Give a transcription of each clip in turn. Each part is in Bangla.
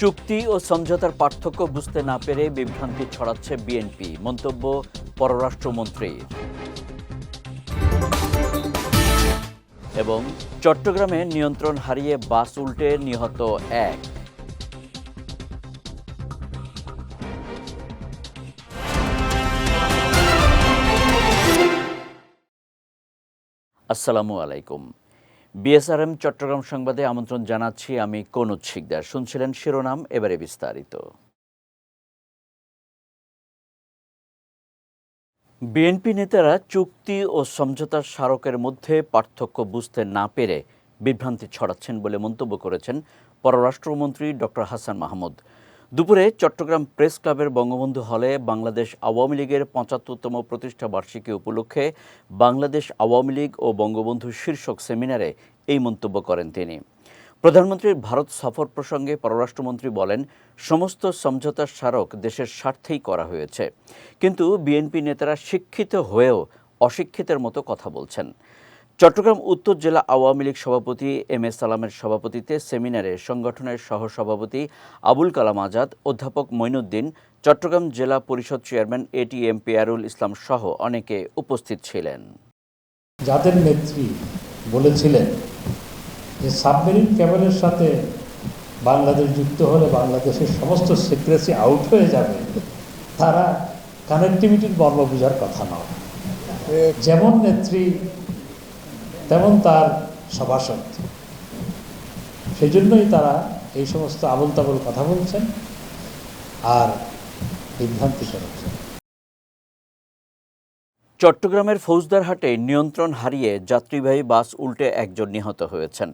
চুক্তি ও সমঝোতার পার্থক্য বুঝতে না পেরে বিভ্রান্তি ছড়াচ্ছে বিএনপি, মন্তব্য পররাষ্ট্রমন্ত্রীর। এবং চট্টগ্রামে নিয়ন্ত্রণ হারিয়ে বাস উল্টে নিহত এক। আসসালামু আলাইকুম। বিএসআরএম চট্টগ্রাম সংবাদে আমন্ত্রণ জানাচ্ছি আমি কনুজ শিকদার। শুনছিলেন শিরোনাম, এবারে বিস্তারিত। বিএনপি নেতারা চুক্তি ও সমঝোতার স্মারকের মধ্যে পার্থক্য বুঝতে না পেরে বিভ্রান্তি ছড়াচ্ছেন বলে মন্তব্য করেছেন পররাষ্ট্রমন্ত্রী ডক্টর হাসান মাহমুদ। দুপুরে চট্টগ্রাম প্রেস ক্লাবের বঙ্গবন্ধু হলে বাংলাদেশ আওয়ামী লীগের পঁচাত্তরতম প্রতিষ্ঠা বার্ষিকী উপলক্ষে বাংলাদেশ আওয়ামী লীগ ও বঙ্গবন্ধু শীর্ষক সেমিনারে এই মন্তব্য করেন তিনি। প্রধানমন্ত্রীর ভারত সফর প্রসঙ্গে পররাষ্ট্রমন্ত্রী বলেন, সমস্ত সমঝোতার স্মারক দেশের স্বার্থেই করা হয়েছে। কিন্তু বিএনপি নেতারা শিক্ষিত হয়েও অশিক্ষিতের মতো কথা বলছেন। চট্টগ্রাম উত্তর জেলা আওয়ামী লীগ সভাপতি এম এ সালামের সভাপতিত্বে সেমিনারে সংগঠনের সহসভাপতি আবুল কালাম আজাদ, অধ্যাপক মঈনুদ্দিন, চট্টগ্রাম জেলা পরিষদ চেয়ারম্যান এটিএম পেয়ারুল ইসলাম সহ অনেকে উপস্থিত ছিলেন। যাদের নেত্রী বলেছিলেন যে সাবমেরিন ক্যাবেলের সাথে বাংলাদেশ যুক্ত হলে বাংলাদেশের সমস্ত সিক্রেসি আউট হয়ে যাবে, তারা কানেক্টিভিটির মর্ম বোঝার কথা নয়। যেমন নেত্রী, তেমন তার সভাসদ। সেই জন্যই তারা এই সমস্ত আবল তাবল কথা বলছেন আর বিভ্রান্তি করেছেন চট্টগ্রামের ফৌজদারহাটে নিয়ন্ত্রণ হারিয়ে যাত্রীবাহী বাস উল্টে একজন নিহত হয়েছেন।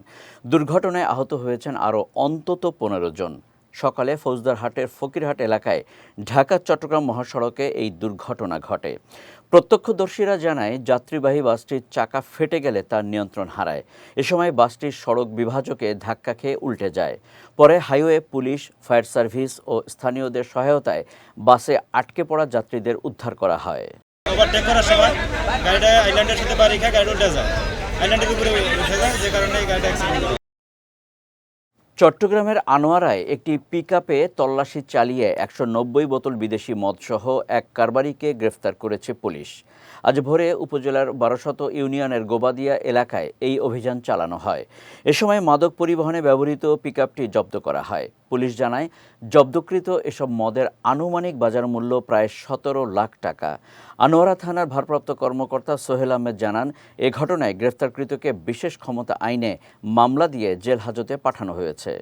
দুর্ঘটনায় আহত হয়েছেন আরও অন্তত পনেরো জন। সকালে ফৌজদারহাটের ফকিরহাট এলাকায় ঢাকা, চট্টগ্রাম মহাসড়কে এই দুর্ঘটনা ঘটে। প্রত্যক্ষদর্শীরা জানায়, যাত্রীবাহী বাসটির চাকা ফেটে গেলে তার নিয়ন্ত্রণ হারায়। এ সময় বাসটির সড়ক বিভাজকে ধাক্কা খেয়ে উল্টে যায়। পরে হাইওয়ে, পুলিশ, ফায়ার সার্ভিস ও স্থানীয়দের সহায়তায় বাসে আটকে পড়া যাত্রীদের উদ্ধার করা হয়। ওভারটেক করার সময় গাড়িটা আইল্যান্ডের সাথে বাড়ি খায় গাড়ি উল্টে যায়। আইল্যান্ডের উপরে উঠে যায়, যে কারণে এই গাড়িটা অ্যাক্সিডেন্ট চট্টগ্রামের আনোয়ারায় একটি পিকআপে তল্লাশি চালিয়ে একশো নব্বই বোতল বিদেশি মদসহ এক কারবারিকে গ্রেফতার করেছে পুলিশ। আজ ভোরে উপজেলার বারোশত ইউনিয়নের গোবাদিয়া এলাকায় এই অভিযান চালানো হয়। এ সময় মাদক পরিবহনে ব্যবহৃত পিকআপটি জব্দ করা হয়। পুলিশ জানায়, জব্দকৃত এসব মদের আনুমানিক বাজার মূল্য প্রায় সতেরো লাখ টাকা। আনোয়ারা থানার ভারপ্রাপ্ত কর্মকর্তা সোহেল আহমেদ জানান, এ ঘটনায় গ্রেফতারকৃতকে বিশেষ ক্ষমতা আইনে মামলা দিয়ে জেল হাজতে পাঠানো হয়েছে।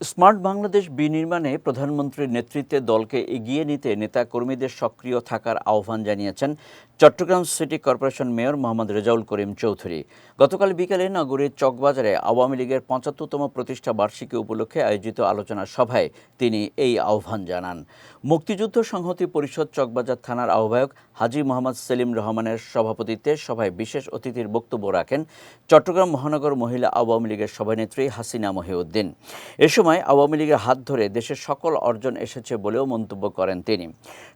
স্মার্ট বাংলাদেশ বিনির্মাণে প্রধানমন্ত্রীর নেতৃত্বে দলকে এগিয়ে নিতে নেতাকর্মীদের সক্রিয় থাকার আহ্বান জানিয়েছেন Chittagong city corporation mayor Mohammad Rezaul Karim Chowdhury গতকাল বিকেলে নগরীর চকবাজারে আওয়ামী লীগের পঁচাত্তরতম প্রতিষ্ঠা বার্ষিকী উপলক্ষে আয়োজিত আলোচনা সভায় তিনি এই আহ্বান জানান। মুক্তিযুদ্ধ সংহতি পরিষদ চকবাজার থানার আহ্বায়ক হাজি মোহাম্মদ সেলিম রহমানের সভাপতিত্বে সভায় বিশেষ অতিথির বক্তব্য রাখেন চট্টগ্রাম মহানগর মহিলা আওয়ামী লীগের সভানেত্রী হাসিনা মহিউদ্দিন। এ সময় আওয়ামী লীগের হাত ধরে দেশের সকল অর্জন এসেছে বলেও মন্তব্য করেন তিনি।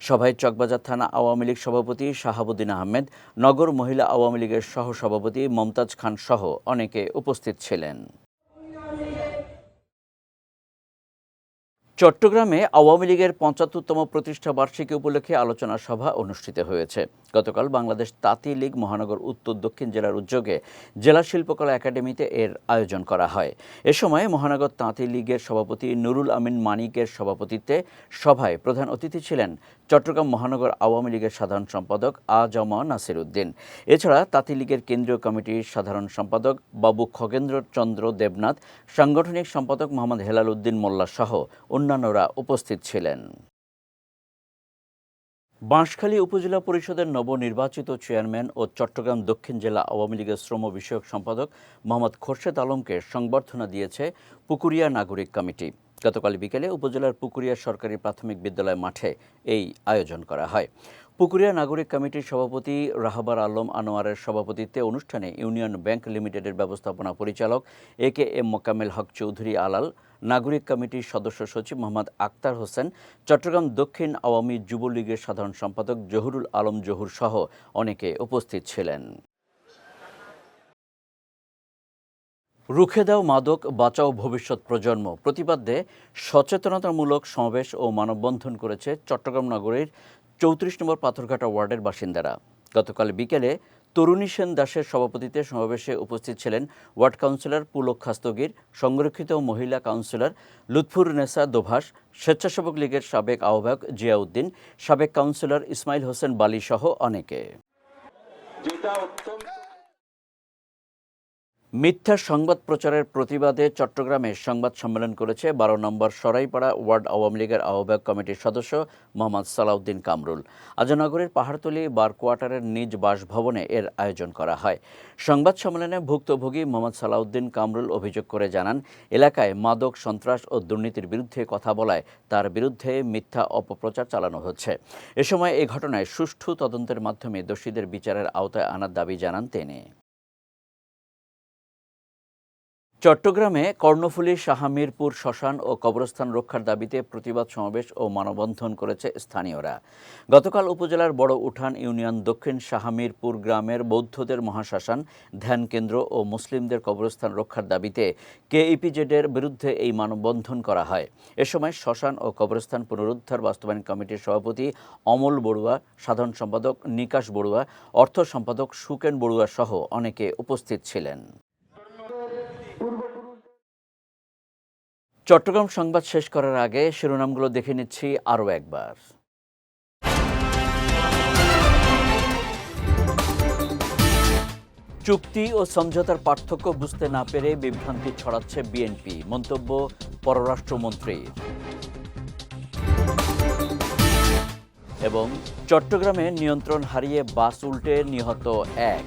সভায় চকবাজার থানা আওয়ামী লীগ সভাপতি শাহাবুদ্দিন আহমেদ নগর মহিলা আওয়ামী লীগের সহসভাপতি মমতাজ খান সহ অনেকে উপস্থিত ছিলেন। চট্টগ্রামে আওয়ামী লীগের পঁচাত্তরতম প্রতিষ্ঠা বার্ষিকী উপলক্ষে আলোচনা সভা অনুষ্ঠিত হয়েছে। গতকাল বাংলাদেশ তাঁতি লীগ মহানগর উত্তর দক্ষিণ জেলার উদ্যোগে জেলা শিল্পকলা একাডেমিতে এর আয়োজন করা হয়। এ সময় মহানগর তাঁতি লীগের সভাপতি নুরুল আমিন মানিকের সভাপতিত্বে সভায় প্রধান অতিথি ছিলেন চট্টগ্রাম মহানগর আওয়ামী লীগের সাধারণ সম্পাদক আ জমা নাসির উদ্দিন। এছাড়া তাঁতি লীগের কেন্দ্রীয় কমিটির সাধারণ সম্পাদক বাবু খগেন্দ্র চন্দ্র দেবনাথ, সাংগঠনিক সম্পাদক মোহাম্মদ হেলাল উদ্দিন মোল্লা সহ অন্যান্যরা উপস্থিত ছিলেন। বাঁশখালী উপজেলা পরিষদের নবনির্বাচিত চেয়ারম্যান ও চট্টগ্রাম দক্ষিণ জেলা আওয়ামী লীগের শ্রম বিষয়ক সম্পাদক মোহাম্মদ খোরশেদ আলমকে সংবর্ধনা দিয়েছে পুকুরিয়া নাগরিক কমিটি। গতকাল বিকেলে উপজেলার পুকুরিয়া সরকারি প্রাথমিক বিদ্যালয় মাঠে এই আয়োজন করা হয়। পুকুরিয়া নাগরিক কমিটির সভাপতি রাহাবার আলম আনোয়ারের সভাপতিত্বে অনুষ্ঠানে ইউনিয়ন ব্যাংক লিমিটেডের ব্যবস্থাপনা পরিচালক এ কে এম মোকামেল হক চৌধুরী আলাল নাগরিক কমিটির সদস্য সচিব মোহাম্মদ আক্তার হোসেন, চট্টগ্রাম দক্ষিণ আওয়ামী যুবলীগের সাধারণ সম্পাদক জহুরুল আলম জহুর সহ অনেকে উপস্থিত ছিলেন। রুখে দাও মাদক, বাঁচাও ভবিষ্যৎ প্রজন্ম প্রতিপাদ্যে সচেতনতামূলক সমাবেশ ও মানববন্ধন করেছে চট্টগ্রাম নগরীর চৌত্রিশ নম্বর পাথরঘাটা ওয়ার্ডের বাসিন্দারা। গতকাল বিকেলে তরুণী সেন দাসের সভাপতিত্বে সমাবেশে উপস্থিত ছিলেন ওয়ার্ড কাউন্সিলর পুলক খাস্তগির, সংরক্ষিত মহিলা কাউন্সিলর লুৎফুর নেসা দোভাষ, স্বেচ্ছাসেবক লীগের সাবেক আহ্বায়ক জিয়াউদ্দিন, সাবেক কাউন্সিলর ইসমাইল হোসেন বালি সহ অনেকে। মিথ্যা সংবাদ প্রচারের প্রতিবাদে চট্টগ্রামে সংবাদ সম্মেলন করেছে বারো নম্বর সরাইপাড়া ওয়ার্ড আওয়ামী লীগের আহ্বায়ক কমিটির সদস্য মোহাম্মদ সালাউদ্দিন কামরুল। আজনগরের পাহাড়তলী বার কোয়ার্টারের নিজ বাসভবনে এর আয়োজন করা হয়। সংবাদ সম্মেলনে ভুক্তভোগী মোহাম্মদ সালাউদ্দিন কামরুল অভিযোগ করে জানান, এলাকায় মাদক, সন্ত্রাস ও দুর্নীতির বিরুদ্ধে কথা বলায়, তার বিরুদ্ধে মিথ্যা অপপ্রচার চালানো হচ্ছে। এ সময় এই ঘটনায় সুষ্ঠু তদন্তের মাধ্যমে দোষীদের বিচারের আওতায় আনার দাবি জানান তিনি। চট্টগ্রামে কর্ণফুলী, শাহামিরপুর, শ্মশান ও কবরস্থান রক্ষার দাবিতে প্রতিবাদ সমাবেশ ও মানববন্ধন করেছে স্থানীয়রা। গতকাল উপজেলার বড় উঠান ইউনিয়ন দক্ষিণ শাহামিরপুর গ্রামের বৌদ্ধদের মহাশ্মশান, ধ্যান কেন্দ্র ও মুসলিমদের কবরস্থান রক্ষার দাবিতে কেইপিজেডের বিরুদ্ধে এই মানববন্ধন করা হয়। এ সময় শ্মশান ও কবরস্থান পুনরুদ্ধার বাস্তবায়ন কমিটির সভাপতি অমল বড়ুয়া, সাধারণ সম্পাদক নিকাশ বড়ুয়া, অর্থ সম্পাদক সুকেন বড়ুয়া সহ অনেকে উপস্থিত ছিলেন। চট্টগ্রাম সংবাদ শেষ করার আগে শিরোনামগুলো দেখে নিচ্ছি আরও একবার। চুক্তি ও সমঝোতার পার্থক্য বুঝতে না পেরে বিভ্রান্তি ছড়াচ্ছে বিএনপি, মন্তব্য পররাষ্ট্রমন্ত্রীর এবং চট্টগ্রামে নিয়ন্ত্রণ হারিয়ে বাস উল্টে নিহত এক।